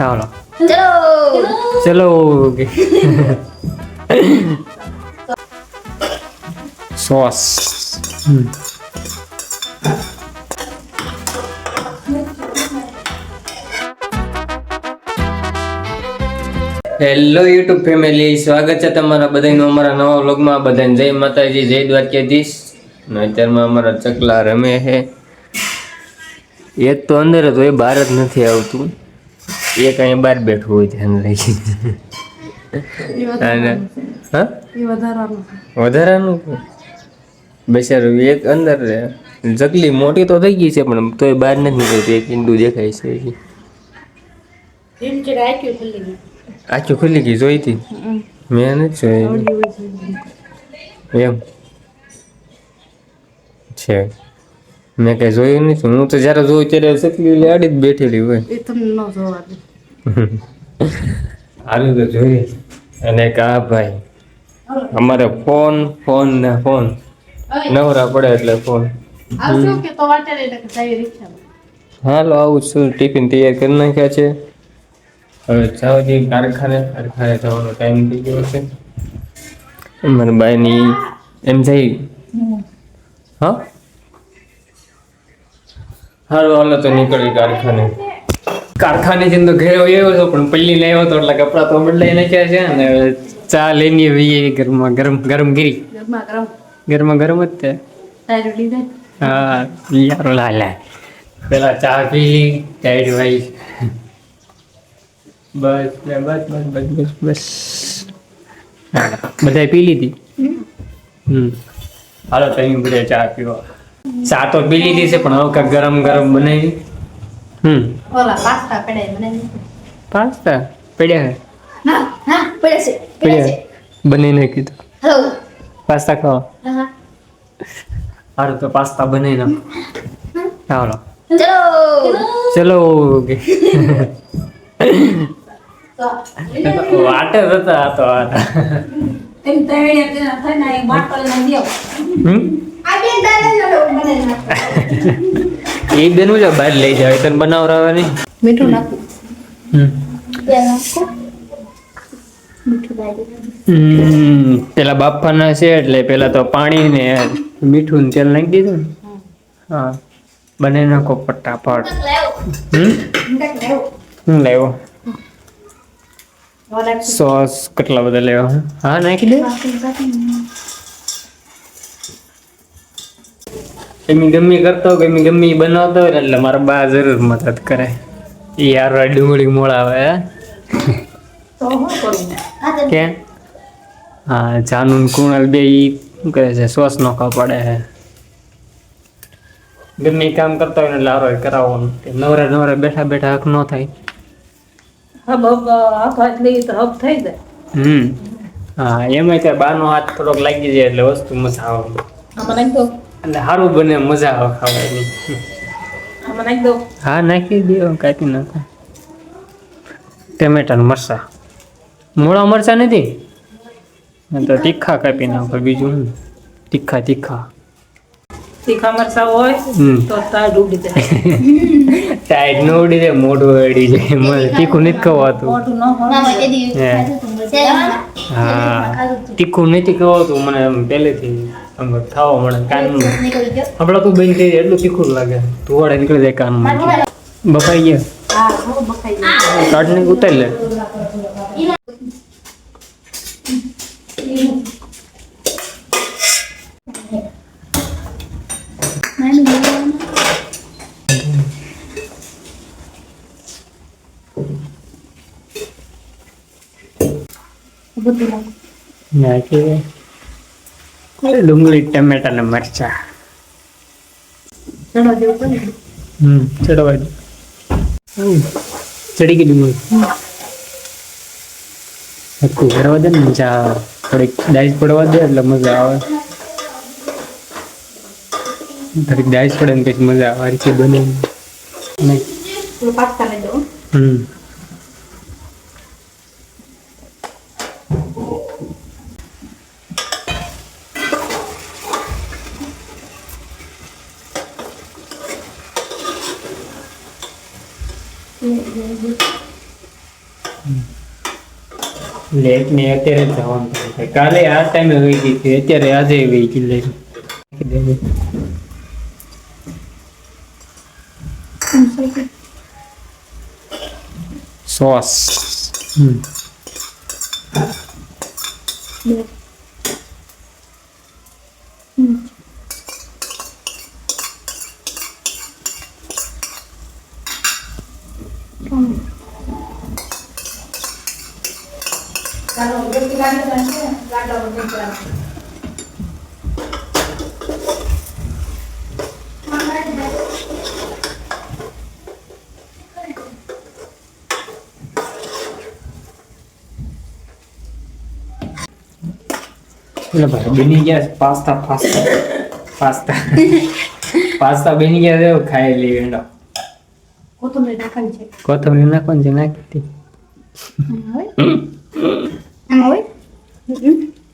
ચાલો ચલો ચલો સોસ હેલો યુટ્યુબ ફેમિલી સ્વાગત છે તમારા બધાનું અમારા નવા વ્લોગમાં બધાને જય માતાજી જય દ્વારકાધીશ. અને અત્યારમાં અમારા ચકલા રમે છે. એક તો અંદર જ હોય બહાર જ નથી આવતું. એક અહીંયા બહાર બેઠું હોય ધ્યાન લઈ અને હા? વધારાનું બેસારું એક અંદર જગલી મોટી તો થઈ ગઈ છે પણ તોય બહાર નથી નીકળતી. એક ઈંડું દેખાય છે. આખી ખુલ્લી ગઈ. જોઈ હતી? મેં નથી જોઈ. એમ. છે. મેં કઈ જોયું નથી. હું તો જ્યારે જોઉં ત્યારે સકલી લાડી આડી જ બેઠેલી હોય. હાલું તો જોઈએ અને કા ભાઈ. અમારે ફોન ફોન ને ફોન. નવરા પડે એટલે ફોન. હાલો આવું છું ટિફિન તૈયાર કરી નાખ્યા છે. હવે જાઓ જઈએ કારખાને. કારખાને જવાનો ટાઈમ થઈ ગયો છે. મારા બાયની એમ જઈ હા? હારું હાલો તો નીકળી કારખાને. કારખાને જેમ તો ઘરે આવ્યો હતો પણ પલ્લી લઈ આવ્યો હતો એટલે કપડા તો બદલાઈ નાખ્યા છે અને ચા લઈને આવીએ ગરમા ગરમ ગરમ ગીરી. ગરમા ગરમ. જ તે. હા યારો લાલા. પેલા ચા પી લી ટાઈડ વાઈ બસ બસ બસ બસ બસ બસ. બધાય પી લીધી? હમ. હાલો તો અહીં બધા ચા પીવા. ચા તો પી લીધી છે પણ હવે કાંઈક ગરમ ગરમ બનાવી. હમ. પાસ્તા પડ્યા છે પડ્યા છે. બનાવી નાખી તો પાસ્તા ખાવા સારું તો પાસ્તા બનાવી નાખો ચાલો ચલો કે વાટે જ હતા આ તો આ. હમ એ બેનું જ બહાર લઈ જાય તને બનાવરાવાની? મીઠું નાખું. હમ. પેલા બાફાના છે એટલે પેલા તો પાણી ને મીઠું ને તેલ નાખી દીધું ને. હા. બને નાખો ફટાફટ. હમ? હું લેવો? સોસ કેટલા બધા લેવા? હા નાખી દે. એમી ગમે કરતો હોય ગમે ગમે બનાવતો હોય એટલે મારા બા જરૂર મદદ કરે. એ યાર ડુંગળી મોળાવે હે? કે હા જાનુ કુણલ બે ઈ શું કરે છે શ્વાસ નોખવા પડે છે. ગમે કામ કરતા હોય ને એટલે હારો કરાવવાનું. નવરા નવરા બેઠા બેઠા હક ન થાય. હમ. હા એમાં ત્યાં બાનો હાથ થોડોક લાગી જાય એટલે વસ્તુ મજા આવે. એટલે સારું બને મજા આવે ખાવાની. હા નાખી દો કાપી નાખો ટમેટા મરચાં. મૂળા મરચાં નથી? તો તીખા કાપી નાખો બીજું શું? તીખા તીખા. તીખા મરચા હોય તો તાર ઉડી જાય. ન ઉડી જાય મોઢું અડી જાય. મને તીખું નથી ખવાતું. હા. તીખું નથી ખવાતું મને પહેલેથી આમ ખાવા મળે કાનમાં હમણાં તું બંધ થઈ એટલું તીખું લાગે. લાગે ધુવાડે નીકળી જાય કાનમાં. બફાઈ ગયા. કાઢને ઉતારી લે. નાખી દે. ડુંગળી ટમેટા ને મરચા. હમ ચડવા ચડી ગઈ ડુંગળી. હક્કું કરવા દે ને મજા થોડીક ડાઈસ પડવા દે એટલે મજા આવે. થોડીક ડાઈસ પડે ને પછી મજા આવે. રીતે બને. પાસ્તા લઈ દઉં હમ. લેટ ને અત્યારે જવાનું કાલે આ ટાઈમે વહી ગઈ હતી અત્યારે આજે વહી ગઈ સોસ. હમ. બની ગયા છે પાસ્તા પાસ્તા પાસ્તા પાસ્તા બની ગયા છે હવે ખાઈ લઈએ એનો કોથમરી નાખવાની છે. કોથમરી નાખવાની છે નાખી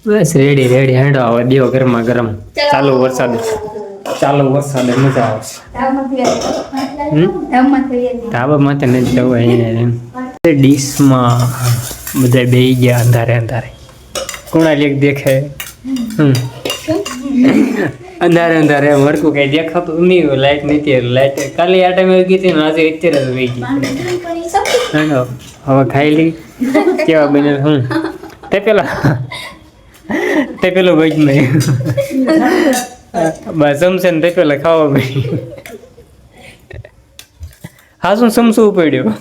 બસ રેડી રેડી હેડો આવે દેવો ગરમા ગરમ. ચાલુ. વરસાદ. ચાલુ વરસાદ મજા આવશે હમ? ધાબા માથે નથી જવું અહીંયા ડીશમાં બધા બે ગયા અંધારે અંધારે. કુણાલ એક દેખે હમ. અંધારે અંધારે મરકું કઈ દેખાતું નહીં લાઈટ નથી લાઈટ કાલે આ ટાઈમે આવી ગઈ હતી ને આજે અત્યારે જ વહી ગઈ. હવે ખાઈ લઈ. કેવા બને હું તે પેલા તે પેલો ભાઈ નહીં. બસ જમશે ને તે પેલા ખાવા ભાઈ. હા શું સમસવું પડ્યો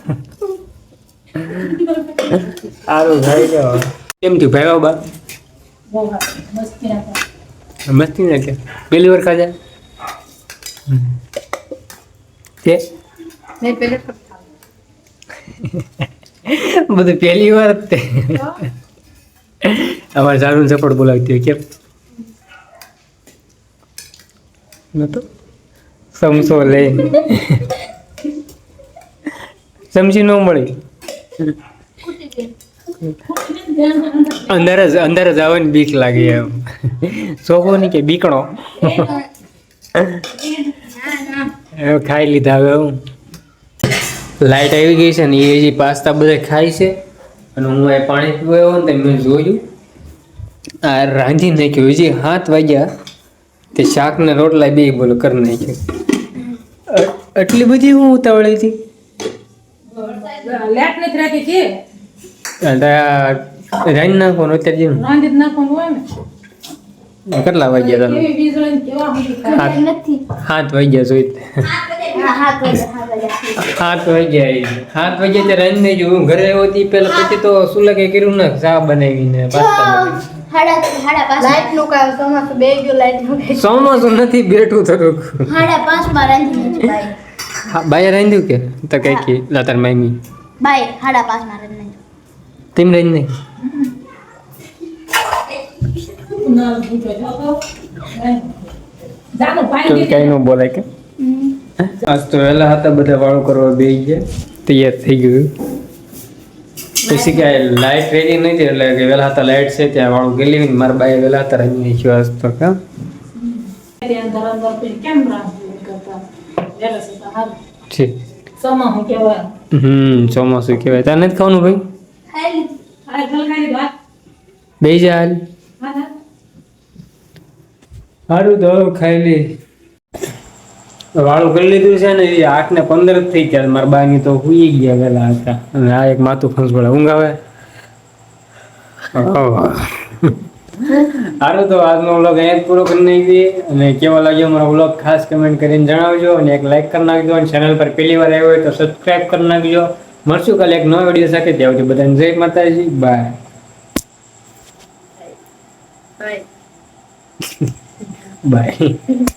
સારું ખાઈ લો. કેમ થયું ભાઈ બા? મસ્તી ને કે. પેલી વાર ખાજા કે? બધું પહેલી વાર જ તે. અમારે સારું સપોર્ટ બોલાવતી હોય કેમ? નતો સમસો લઈ સમજી ન મળી. અંદર જ અંદર જ આવવાની બીક લાગે એમ. સોફો નહીં કે બીકણો. ખાઈ લીધા હવે હું. લાઈટ આવી ગઈ છે ને એ જે પાસ્તા બધા ખાય છે. અને હું એ પાણી પીવાયો ને મેં જોયું. આ રાંધી નાખ્યું. હજી હાથ વાગ્યા. તે શાક ને રોટલા બે બોલો કરી નાખ્યું. આટલી બધી હું ઉતાવળી હતી? રાંધી નાખવાનું અત્યારે જેમ. રાંધી જ નાખવાનું હોય ને. કેટલા વાગ્યા તમે હાથ વાગ્યા જોઈ હાથ વાગ્યા સાત વાગ્યા હું ઘરે આવ્યો હતી પેલા પછી તો લાગે કર્યું ને ચા બનાવીને પાસ્તા ચોમાસું નથી બેઠું થોડુંક બાય રાંધ્યું કે? તો કઈ કે લાતાર મામી. બાય હાડા પાંચમાં રાંધી તેમ này. કઈ બોલાય કે આજ તો વહેલા હતા બધા વાળું કરવા બે ગયા તૈયાર થઈ ગયું પછી કે લાઇટ રેડી નથી એટલે કે વહેલા હતા લાઇટ છે ત્યાં વાળું ગયેલી મારા બાઈ વહેલા હતા રાંધી નાખ્યું આજ તો કા ચોમાસું કેવાય. હમ ચોમાસું કહેવાય તાર નથી ખાવાનું ભાઈ આ ગલકારી ભાત. બે જા હાલ હા, હા. સારું તો ખાલી વાળું કરી લીધું છે ને એ આઠ ને પંદર જ થઈ ગયા મારા બાની તો હુઈ ગયા પેલા હતા. અને આ એક માથું ફંસ પડે ઊંઘ આવે સારું તો આજનો વ્લોગ અહીંયા જ પૂરો કરી નાખીએ. અને કેવો લાગ્યો મારો વ્લોગ ખાસ કમેન્ટ કરીને જણાવજો. અને એક લાઈક કરી નાખજો. અને ચેનલ પર પહેલી વાર આવ્યો હોય તો સબસ્ક્રાઈબ કરી નાખજો. મળશું કાલે એક નવો વીડિયો સાથે. ત્યાં સુધી બધાને જય માતાજી. Bye bye